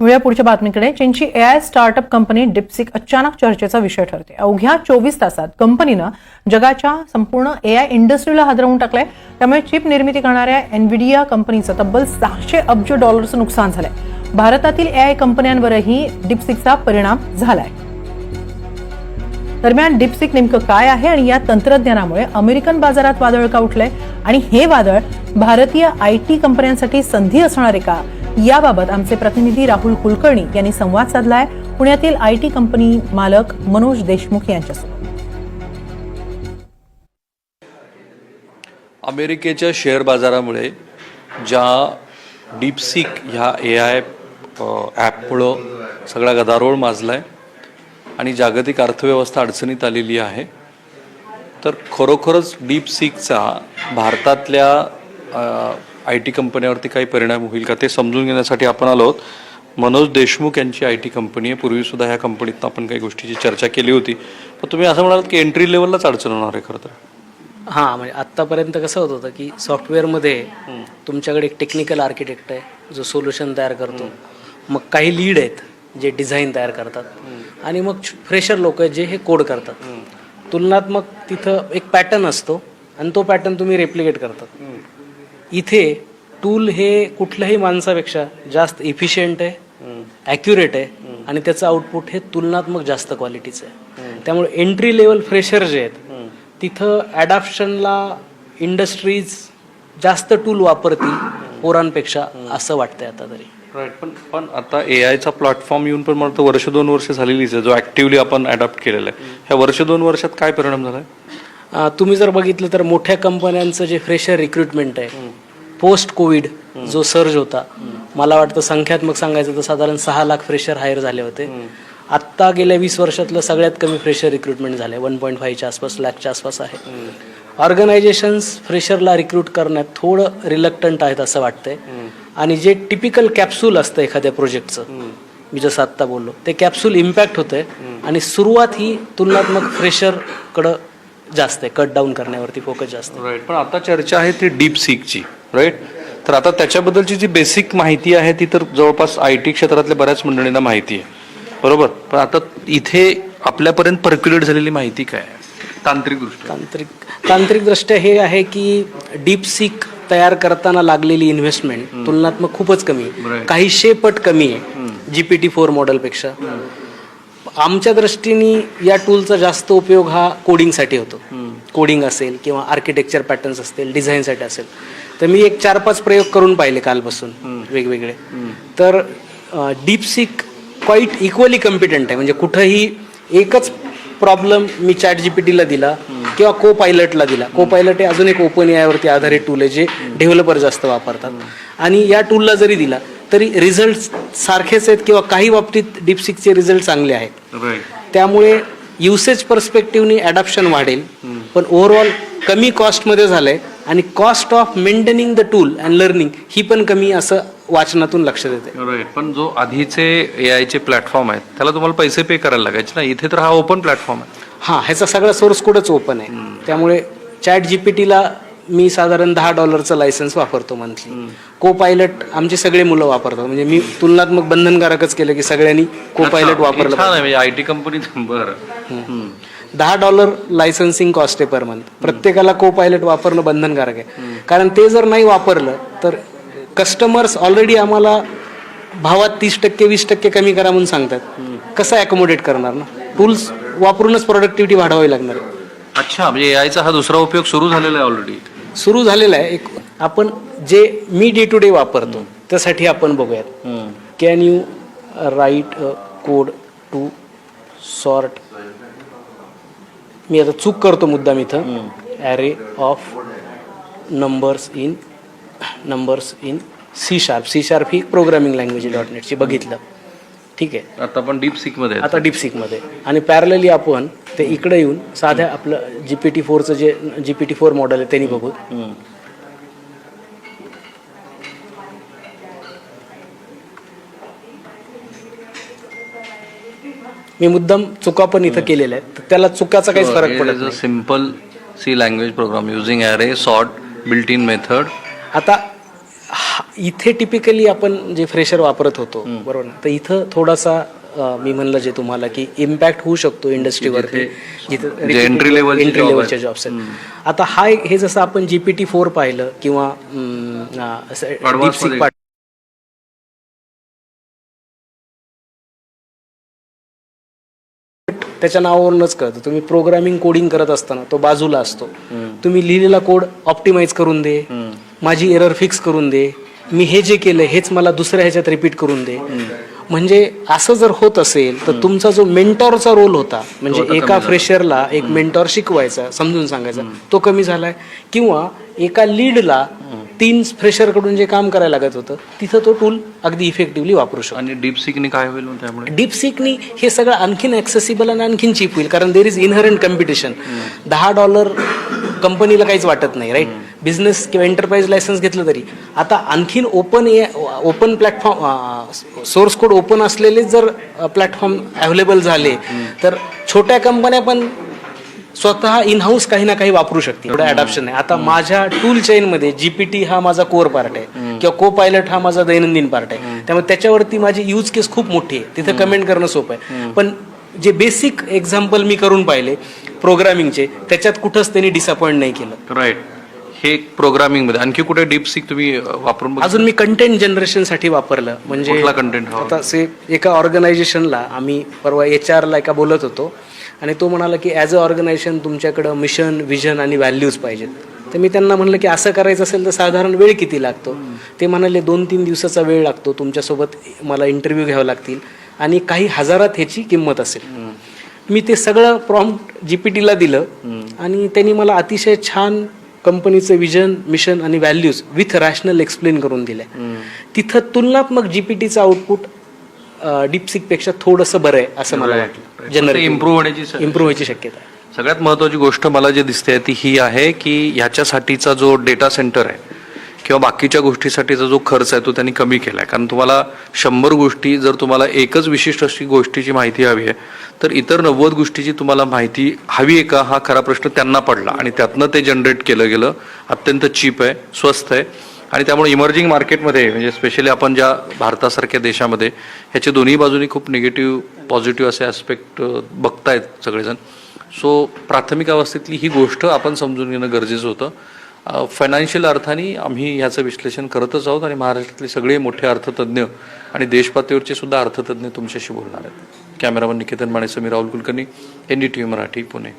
वेळा पुढच्या बातमीकडे चीनची एआय स्टार्टअप कंपनी डिप्सिक अचानक चर्चेचा विषय ठरते. अवघ्या चोवीस तासात कंपनीनं जगाच्या संपूर्ण एआय इंडस्ट्रीला हादरवून टाकलंय. त्यामुळे चिप निर्मिती करणाऱ्या एनव्हिडिया कंपनीचं तब्बल सहाशे अब्ज डॉलरचं नुकसान झालंय. भारतातील एआय कंपन्यांवरही डिप्सिकचा परिणाम झालाय. दरम्यान डिप्सिक नेमकं काय आहे आणि या तंत्रज्ञानामुळे अमेरिकन बाजारात वादळ का उठलंय? आणि हे वादळ भारतीय आय टी कंपन्यांसाठी संधी असणार आहे का? याबाबत आमचे प्रतिनिधी राहुल कुलकर्णी यांनी संवाद साधलाय. पुण्यातील आय टी कंपनी मालक मनोज देशमुख यांच्यासोबत. अमेरिकेच्या शेअर बाजारामुळे ज्या डीपसिक ह्या ए आय ॲपमुळं सगळा गदारोळ माजला आहे आणि जागतिक अर्थव्यवस्था अडचणीत आलेली आहे तर खरोखरच डीपसिकचा भारतातल्या आय टी कंपन्यावरती काही परिणाम होईल का ते समजून घेण्यासाठी आपण आलो आहोत. मनोज देशमुख यांची आय टी कंपनी आहे. पूर्वीसुद्धा ह्या कंपनीतनं आपण काही गोष्टीची चर्चा केली होती. पण तुम्ही असं म्हणालात की एंट्री लेवललाच अडचण होणार आहे खरं तर. हां म्हणजे आत्तापर्यंत कसं होत होतं की सॉफ्टवेअरमध्ये तुमच्याकडे एक टेक्निकल आर्किटेक्ट आहे जो सोल्युशन तयार करतो. मग काही लीड आहेत जे डिझाईन तयार करतात. आणि मग फ्रेशर लोक आहेत जे हे कोड करतात. तुलनात्मक तिथं एक पॅटर्न असतो आणि तो पॅटर्न तुम्ही रेप्लिकेट करतात. इथे टूल हे कुठल्याही माणसापेक्षा जास्त इफिशियंट आहे ॲक्युरेट आहे आणि त्याचं आउटपुट हे तुलनात्मक जास्त क्वालिटीचं आहे. त्यामुळे एंट्री लेवल फ्रेशर जे आहेत तिथं ॲडॅप्शनला इंडस्ट्रीज जास्त टूल वापरतील पोरांपेक्षा असं वाटतंय आता तरी. राईट पण पण आता ए आयचा प्लॅटफॉर्म येऊन पण मला वर्ष दोन वर्ष झालेलीच आहे जो ॲक्टिवली आपण अडॉप्ट केलेला आहे. ह्या वर्ष दोन वर्षात काय परिणाम झाला अं, तुम्ही जर बघितलं तर मोठ्या कंपन्यांचं जे फ्रेशर रिक्रुटमेंट आहे पोस्ट कोविड जो सर्ज होता मला वाटतं संख्यात्मक सांगायचं तर साधारण सहा लाख फ्रेशर हायर झाले होते. आत्ता गेल्या वीस वर्षातलं सगळ्यात कमी फ्रेशर रिक्रुटमेंट झाले वन पॉईंट फाईव्हच्या आसपास लॅकच्या आसपास आहे. ऑर्गनायझेशन्स फ्रेशरला रिक्रूट करण्यात थोडं रिलक्टंट आहेत असं वाटतंय. आणि जे टिपिकल कॅप्सूल असतं एखाद्या प्रोजेक्टचं मी जसं आत्ता बोललो ते कॅप्सूल इम्पॅक्ट होतंय. आणि सुरुवात ही तुलनात्मक फ्रेशरकडं जास्त आहे कट डाऊन करण्यावरती फोकस जास्त आहे. राईट पण आता चर्चा आहे ती डीप सीकची राईट तर आता त्याच्याबद्दलची जी बेसिक माहिती आहे ती तर जवळपास आय टी क्षेत्रातल्या बऱ्याच मंडळींना माहिती आहे बरोबर? पण आता इथे आपल्यापर्यंत पर्क्युलेट झालेली माहिती काय तांत्रिकदृष्ट्या. तांत्रिक तांत्रिकदृष्ट्या हे आहे की डीप सीक तयार करताना लागलेली इन्व्हेस्टमेंट तुलनात्मक खूपच कमी आहे. Right. काहीशे पट कमी आहे जी पी टी फोर मॉडेलपेक्षा आमच्या दृष्टीने या टूलचा जास्त उपयोग हा कोडिंगसाठी होतो. कोडिंग असेल किंवा आर्किटेक्चर पॅटर्न्स असतील डिझाईनसाठी असेल. तर मी एक चार पाच प्रयोग करून पाहिले कालपासून वेगवेगळे. तर डीपसिक क्वाईट इक्वली कॉम्पिटंट आहे. म्हणजे कुठंही एकच प्रॉब्लेम मी चॅट जी पी टीला दिला किंवा को पायलटला दिला. को पायलट हे अजून एक ओपन यावरती आधारित टूल आहे जे डेव्हलपर जास्त वापरतात. आणि या टूलला जरी दिला तरी रिझल्ट सारखेच आहेत किंवा काही बाबतीत डीपसिकचे रिझल्ट चांगले आहेत. त्यामुळे युसेज पर्स्पेक्टिव्हनी ॲडॉप्शन वाढेल. पण ओव्हरऑल कमी कॉस्टमध्ये झालंय आणि cost of maintaining the tool and learning ही पण कमी असं वाचनातून लक्षात येते राईट पण जो आधीचे ए आयचे प्लॅटफॉर्म आहेत त्याला तुम्हाला पैसे पे करायला लागायचे ना? इथे तर हा ओपन प्लॅटफॉर्म आहे. हां ह्याचा सगळा सोर्स कोडच ओपन आहे. त्यामुळे चॅट जी पी टीला मी साधारण दहा डॉलरचं लायसन्स वापरतो मंथली को पायलट आमची सगळे मुलं वापरतात. म्हणजे मी तुलनात्मक बंधनकारकच केलं की सगळ्यांनी को पायलट वापरलं आय टी कंपनीत बरं. दहा डॉलर लायसन्सिंग कॉस्ट आहे पर मंथ प्रत्येकाला को पायलट वापरणं बंधनकारक आहे. कारण ते जर नाही वापरलं तर कस्टमर्स ऑलरेडी आम्हाला भावात तीस टक्के वीस टक्के कमी करा म्हणून सांगतात. कसं ॲकोमोडेट करणार ना? टूल्स वापरूनच प्रोडक्टिव्हिटी वाढवावी लागणार. अच्छा म्हणजे ए आयचा हा दुसरा उपयोग सुरू झालेला आहे ऑलरेडी सुरू झालेलं आहे. एक आपण जे मी डे टू डे वापरतो त्यासाठी आपण बघूयात. Can you write code to sort मी आता चूक करतो मुद्दाम इथं. Array of numbers in numbers in C sharp C sharp he programming language आहे डॉट नेटची बघितलं. ठीक आहे. आता आपण डीप सीकमध्ये आहे. आता डीपसिकमध्ये आणि पॅरलली आपण ते इकडे येऊन साध्या आपलं जी पी टी फोरचं जे G P T four model आहे त्यांनी बघू. मी मुद्दाम चुका पण इथं केलेल्या आहेत. तर त्याला चुकाचा काहीच फरक पडत नाही. Simple C language program using array sort built in method आता हा- इथे टिपिकली आपण जे फ्रेशर वापरत होतो बरोबर ना? तर इथं थोडासा मी म्हणलं जे तुम्हाला की इम्पॅक्ट होऊ शकतो इंडस्ट्रीवरती जिथे एंट्री job लेवलचे जॉब्स आहेत. आता हा हे जसं आपण जीपीटी फोर पाहिलं किंवा डीपसिक त्याच्या नावावरूनच कळतं. तुम्ही प्रोग्रामिंग कोडिंग करत असताना तो बाजूला असतो. तुम्ही लिहिलेला कोड ऑप्टिमाइज करून दे. माझी एरर फिक्स करून दे. मी हे जे केलं हेच मला दुसऱ्या ह्याच्यात रिपीट करून दे. म्हणजे असं जर होत असेल तर तुमचा जो मेंटॉरचा रोल होता म्हणजे एका फ्रेशरला एक मेंटॉर शिकवायचा समजून सांगायचा तो कमी झालाय. किंवा एका लीडला तीन फ्रेशरकडून जे काम करायला लागत होतं तिथं तो टूल अगदी इफेक्टिव्हली वापरू शकतो. आणि डीप सिकने काय होईल त्यामुळे? डीपसिकनी हे सगळं आणखीन ॲक्सेसिबल आणि आणखीन चीप होईल कारण देर इज इनहरंट कम्पिटिशन दहा डॉलर कंपनीला काहीच वाटत नाही राईट बिझनेस किंवा एंटरप्राइज लायसन्स घेतलं तरी. आता आणखीन open A open platform source code open असलेले जर प्लॅटफॉर्म अवेलेबल झाले तर छोट्या कंपन्या पण स्वतः इन हाऊस काही ना काही वापरू शकते एवढं अडॅप्शन आहे आता माझ्या टूल चेनमध्ये जीपीटी हा माझा कोर पार्ट आहे. किंवा को पायलट हा माझा दैनंदिन पार्ट आहे. त्यामुळे त्याच्यावरती माझी यूज केस खूप मोठी आहे. तिथे कमेंट करणं सोपं आहे. पण जे बेसिक एक्झाम्पल मी करून पाहिले प्रोग्रामिंगचे त्याच्यात कुठंच त्यांनी डिसअपॉइंट नाही केलं. राईट हे प्रोग्रामिंगमध्ये आणखी कुठे डीप सिक तुम्ही वापरून बघ अजून मी कंटेंट जनरेशनसाठी वापरलं म्हणजे कुठला content हवा? आता से एका ऑर्गनायझेशनला आम्ही परवा एच आरला एका बोलत होतो आणि तो म्हणाला की ॲज अ ऑर्गनायझेशन तुमच्याकडं मिशन विजन आणि व्हॅल्यूज पाहिजेत. तर मी त्यांना म्हणलं की असं करायचं असेल तर साधारण वेळ किती लागतो? ते म्हणाले दोन तीन दिवसाचा वेळ लागतो तुमच्यासोबत मला इंटरव्ह्यू घ्यावे लागतील. आणि काही हजारात ह्याची किंमत असेल. मी ते सगळं प्रॉम्प्ट जी पी टीला दिलं आणि त्यांनी मला अतिशय छान कंपनीचं विजन मिशन आणि व्हॅल्यूज विथ रॅशनल एक्सप्लेन करून दिल्या. तिथं तुलनात्मक जीपीटीचं आउटपुट डीपसिकपेक्षा थोडंसं बरं आहे असं मला वाटलं. जनरल इम्प्रूव्ह होण्याची इम्प्रूव्ह व्हायची शक्यता. सगळ्यात महत्वाची गोष्ट मला जे दिसते ती ही आहे की ह्याच्यासाठीचा जो डेटा सेंटर आहे किंवा बाकीच्या गोष्टीसाठीचा जो खर्च आहे तो त्यांनी कमी केला आहे कारण तुम्हाला शंभर गोष्टी जर तुम्हाला एकच विशिष्ट अशी गोष्टीची माहिती हवी आहे तर इतर नव्वद गोष्टीची तुम्हाला माहिती हवी आहे का? हा खरा प्रश्न त्यांना पडला. आणि त्यातनं ते जनरेट केलं गेलं. अत्यंत चीप आहे स्वस्त आहे. आणि त्यामुळे इमर्जिंग मार्केटमध्ये म्हणजे स्पेशली आपण ज्या भारतासारख्या देशामध्ये ह्याचे दोन्ही बाजूनी खूप निगेटिव्ह पॉझिटिव्ह असे ॲस्पेक्ट बघतायत सगळेजण. सो प्राथमिक अवस्थेतली ही गोष्ट आपण समजून घेणं गरजेचं होतं. फायनान्शियल अर्थाने आम्ही ह्याचं विश्लेषण करतच आहोत आणि महाराष्ट्रातले सगळे मोठे अर्थतज्ञ आणि देशपातळीवरचे सुद्धा अर्थतज्ञ तुमच्याशी बोलणार आहेत. Cameraman Niketan Mane Sameer Rahul Kulkarni N D T V Marathi Pune.